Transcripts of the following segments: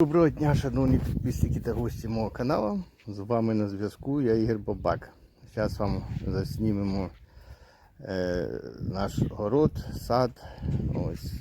Доброго дня, шановні підписники та гості мого каналу. З вами на зв'язку я Ігор Бабак. Зараз вам заснімемо е, наш город, сад. Ось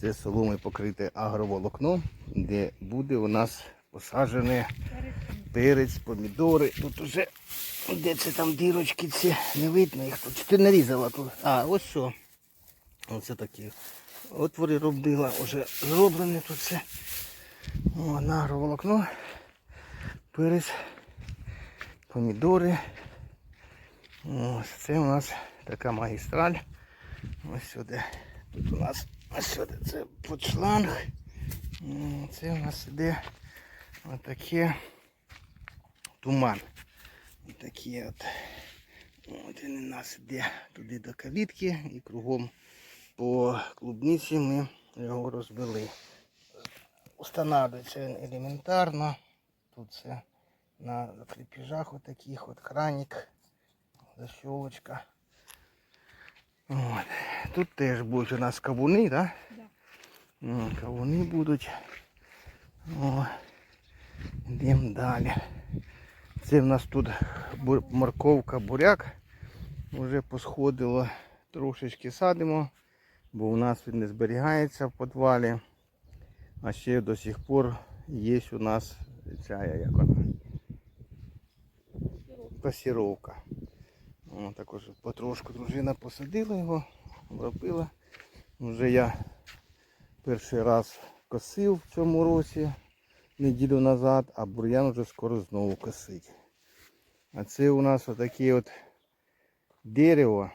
це соломи покрите агроволокно, де буде у нас посаджене перець, помідори. Тут уже де це там дірочки ці не видно їх тут. Чи ти нарізала тут? А, ось що. Оце такі отвори робила, вже зроблене тут все. О, агроволокно, перець, помідори. Ось це у нас така магістраль. Ось сюди. Тут у нас ось сюди це подшланг. Це у нас іде отаке туман. Такі от. От він у нас іде туди до калітки і кругом по клубниці ми його розбили. Устанавливается він елементарно. Тут це на крепежах вот таких вот краник, защелочка. От. Тут теж будуть у нас кавуни, да? Да. Кавуни будуть. О. Йдемо далі. Це в нас тут морковка, буряк. Вже посходило, трошечки садимо, бо у нас він не зберігається в підвалі. А ще до сих пор є у нас ця як вона. Пасіровка. О, також потрошку дружина посадила його, обробила. Вже я перший раз косив в цьому році, неділю назад, а бур'ян вже скоро знову косить. А це у нас отаке от дерево.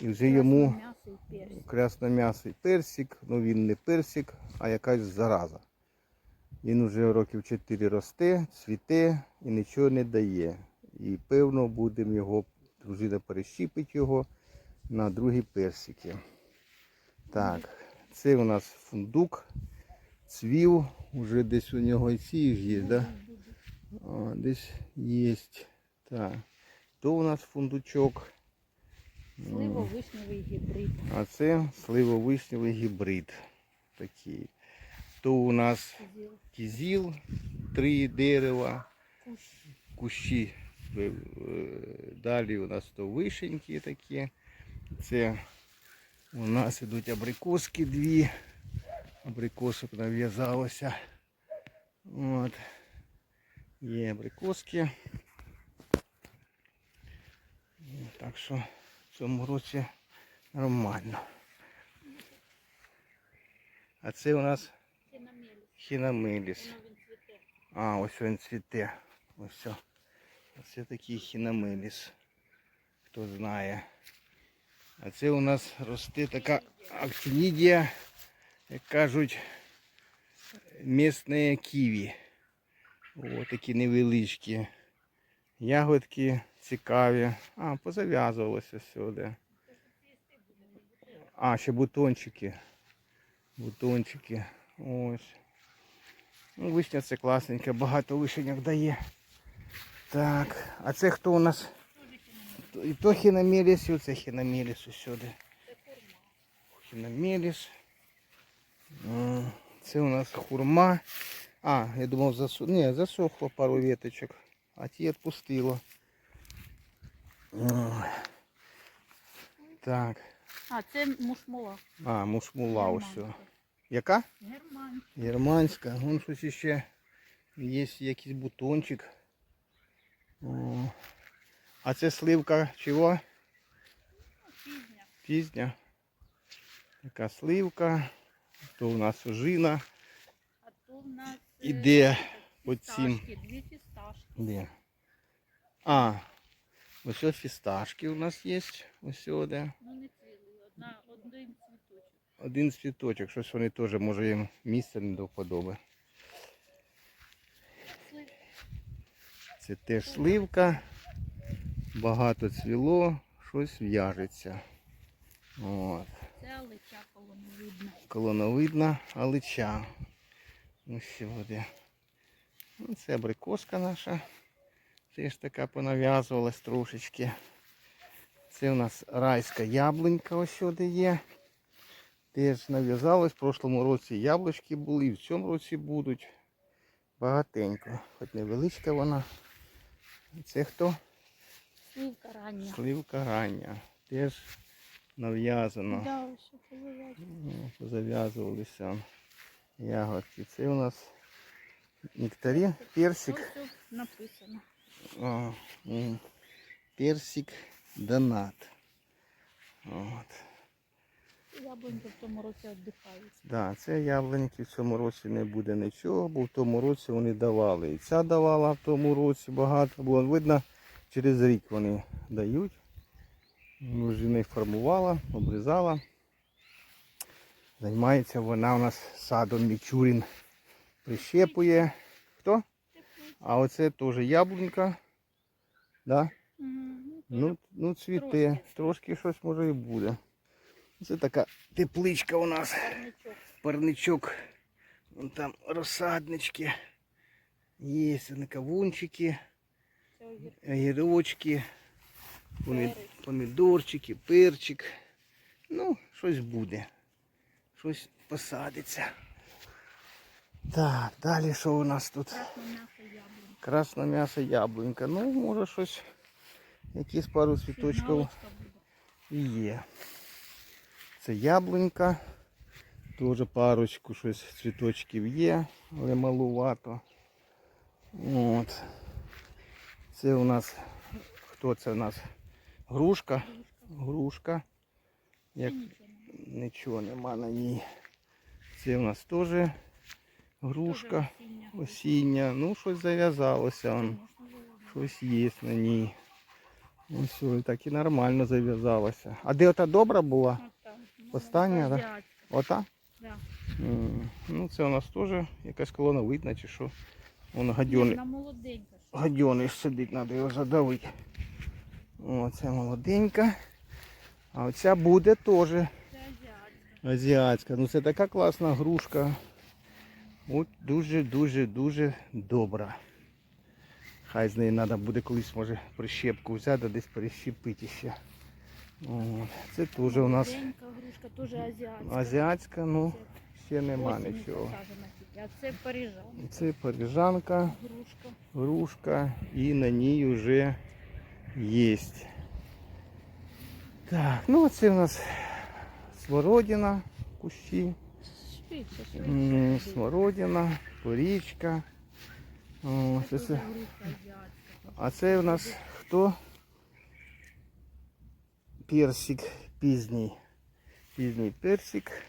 І вже йому М'ясо і красном'ясий персик, ну він не персик, а якась зараза. Він вже років 4 росте, цвіте і нічого не дає. І певно будемо його, дружина перещіпить його на другі персики. Так, це у нас фундук, цвів, уже десь у нього і ці є, да? А, десь є. Так. То у нас фундучок. Сливо-вишневий гібрид. А це сливовишневий гібрид. Такий. То у нас Зіл. кізіл, три дерева, Кущ. кущі. Е, Далі у нас то вишеньки такі. Це у нас ідуть абрикоски дві. Абрикосок нав'язалося. От. Є абрикоски. Так що в цьому році нормально. А це у нас хінамиліс. А, ось він цвіте. Ось все. Ось такий хінамиліс. Хто знає. А це у нас росте така актинідія, як кажуть, місне ківі. О, такі невеличкі. Ягодки цікаві. А, позав'язувалося сюди. А, ще бутончики. Бутончики. Ось. Ну, вишня це класненьке, багато вишеньок дає. Так, а це хто у нас? І то хінамеліс, і оце хінамеліс усюди. Хінамеліс. М, Це у нас хурма. А, я думав засу... Ні, засохло пару веточок, а ті відпустило. Ой. Так. А, це мушмула. А, мушмула ось. Яка? Герман. Германська. Вон щось ще є якийсь бутончик. О. А це сливка чого? Пізня. Пізня. Така сливка. То у нас ожина. А то в нас е, Іде по цим. Дві фісташки. Де? А, ось ось фісташки у нас є. Ось сюди. Ну не. Одна, один цвіточок. Один цвіточок. Щось вони теж, може їм місце не до вподоби. Це теж сливка. Багато цвіло, щось в'яжеться. От. Це лича колоновидна. Колоновидна алича. Ось сюди. Ну, Це абрикоска наша. Теж така понав'язувалась трошечки. Це у нас райська яблунька ось сюди є. Теж нав'язалось. В прошлому році яблучки були, і в цьому році будуть. Багатенько. Хоч невеличка вона. Це хто? Сливка рання. Сливка рання. Теж нав'язано. Да. Ну, Зав'язувалися ягодки. Це у нас нектарі, персик. Тут написано. М, персик донат. От. Яблуньки в цьому році віддихають. Да, це яблуньки в цьому році не буде нічого, бо в тому році вони давали. І ця давала в тому році багато, було видно, через рік вони дають. Вже не формувала, обрізала. Займається вона у нас садом Мічурін. Прищепує. Хто? А оце теж яблунька. Да? Ну, ну цвіте. Трошки. Трошки щось може і буде. Це така тепличка у нас. Парничок. парничок. Вон там розсаднички. Є кавунчики, огірочки, помідорчики, перчик. Ну, щось буде. Щось посадиться. Так, далі що у нас тут? Красне м'ясо яблунька. Ну, може щось, якісь пару цвіточків є. Це яблунька. Теж парочку щось цвіточків є, але малувато. От. Це у нас хто це у нас? Грушка. Грушка. Як нічого нема на ній. Це у нас теж грушка осіння. Ну, щось зав'язалося. он. Щось є на ній. Ось все, і так і нормально зав'язалося. А де ота добра була? Ну, Остання, азіатська. Ота? Да. Ну, це у нас теж якась колона видно, чи що. Вон Ні, гадьони. Вона молоденька. ще. Гадьони сидить, треба його задавити. О, це молоденька. А оця буде теж азіатська. Ну це така класна грушка. От дуже-дуже-дуже добра. Хай з неї треба буде колись може прищепку взяти, десь перещепити ще. От. Це теж у нас грушка, теж азіатська. азіатська, ну ще нема нічого. А це парижан. Це парижанка, Грушка. грушка і на ній вже є. Так, ну а це у нас смородина, кущі. Смородина, порічка. А це у нас хто? Персик пізній. Пізній персик.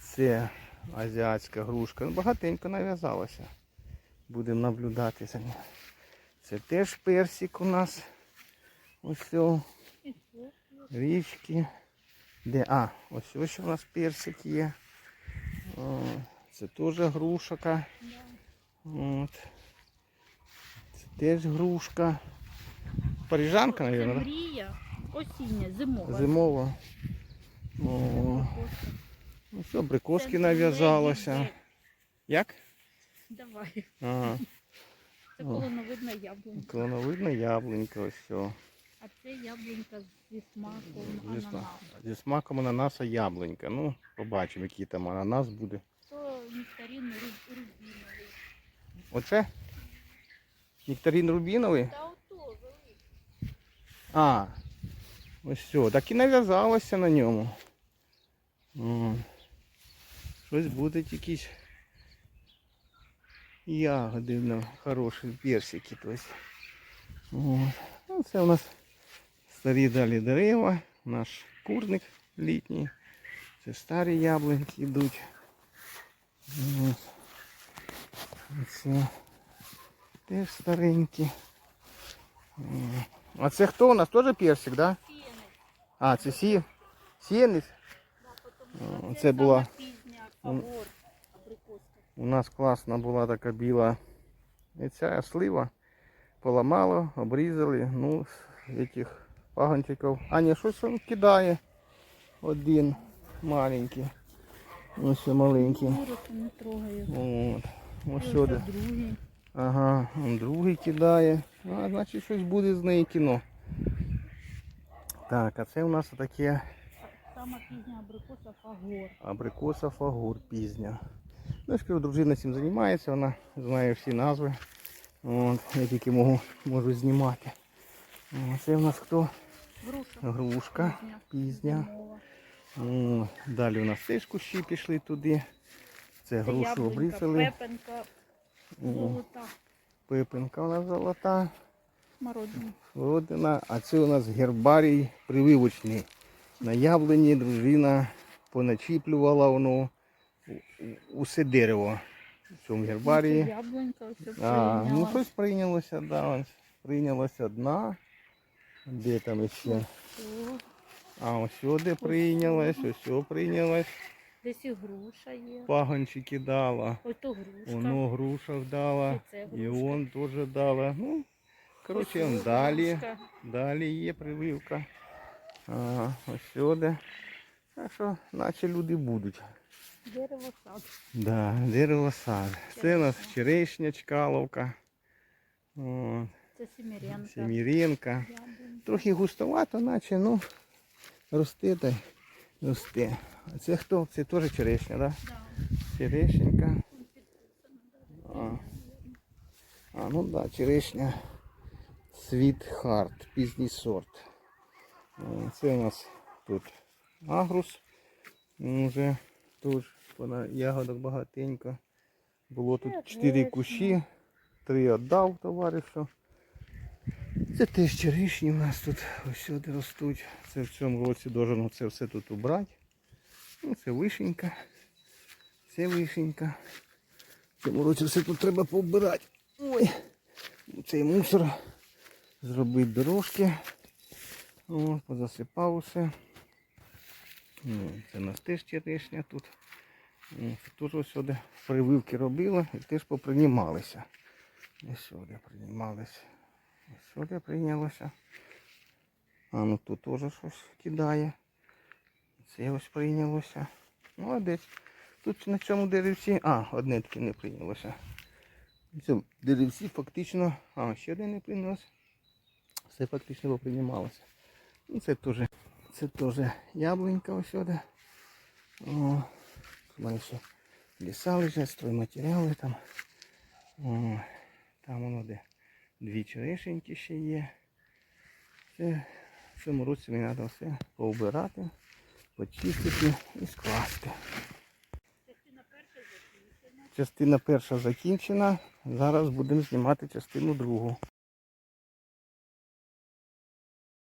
Це азіатська грушка. Ну, Багатенько нав'язалося. Будемо наблюдати за ним. Це теж персик у нас. Ось річки. Де? А, ось ось у нас персик є. О, це теж грушка. От. Це теж грушка. Парижанка, Це мабуть, мрія осіння, зимова. зимова. О, ну все, брикоски Це нав'язалося. Як? Давай. Ага. Це колоновидна яблунька. Клоновидна яблунька, ось все. А це яблунька зі смаком сма- зі смаком ананаса яблунька. Ну, побачимо, який там ананас буде. То нектарин руб- рубіновий. Оце? Нектарин рубіновий? Та ото великий. А, ось все. Так і нав'язалося на ньому. О, щось будуть якісь ягоди ну, хороші, персики. Тобто. Ну, це у нас старі далі дерева, наш курник літній. Це старі яблуньки йдуть. От. Це теж старенькі. О. А це хто у нас? Теж персик, да? Сіяний. А, це сі... сіянець? Да, потому О, що це була- сама пізня фавор абрикоска. У нас класна була така біла і ця слива. Поламало, обрізали, ну, з цих пагончиків. А ні, щось він кидає. Один маленький. Ось маленький. От. Ось сюди. Ага, он другий кидає. А, значить щось буде з неї кіно. Так, а це у нас таке сама пізня абрикоса фагор. Абрикоса фагур пізня. Ну, кажу, дружина цим займається, вона знає всі назви. От, я тільки можу, можу знімати. Це в нас хто? Грушка пізня. О, далі у нас теж кущі пішли туди. Це грушу обрізали. пепенка, золота, Пипинка у нас золота. смородина. Родина, а це у нас гербарій прививочний. На яблуні дружина поначіплювала воно усе дерево в цьому гербарії. яблунька, ось А, ну щось прийнялося, да, прийнялося одна. Де там ще? А ось сюди прийнялось, ось сюди прийнялось. Десь і груша є. Пагончики дала. Ось то грушка. Воно груша дала. І це І он теж дала. Ну, коротше, далі. грушка. Далі є прививка. А, ось сюди. Так що, наче люди будуть. Дерево сад. Да, дерево сад. Це у нас черешня чкаловка. О, Це сіміренка. Семіренка. Трохи густовато, наче, ну, росте та й росте. А це хто? Це теж черешня, так? Да. Черешенька. А, а ну да, черешня. Світ хард, пізній сорт. Це у нас тут агрус. Вже тут вона ягодок багатенько. Було тут 4 кущі, 3 віддав товаришу. Це теж черешні у нас тут ось сюди ростуть. Це в цьому році должно це все тут убрати. Ну, це вишенька. Це вишенька. В цьому році все тут треба повбирати. Ой, цей мусор. Зробити дорожки. О, позасипав усе. Ну, Це у нас теж черешня тут. Теж ось сюди прививки робила і теж попринімалися. Ось сюди приймалися. Ось сюди прийнялося. А ну тут теж щось кидає. Це ось прийнялося. Молодець. Тут на цьому деревці. А, одне таке не прийнялося. На цьому деревці фактично. А, ще один не прийнялося. Все фактично поприймалося. Ну, це теж, це теж яблунька ось сюди. О, у мене ще ліса лежать, стройматеріали там. О, там воно де дві черешеньки ще є. Це в цьому році мені треба все поубирати, почистити і скласти. Частина перша закінчена. Зараз будемо знімати частину другу.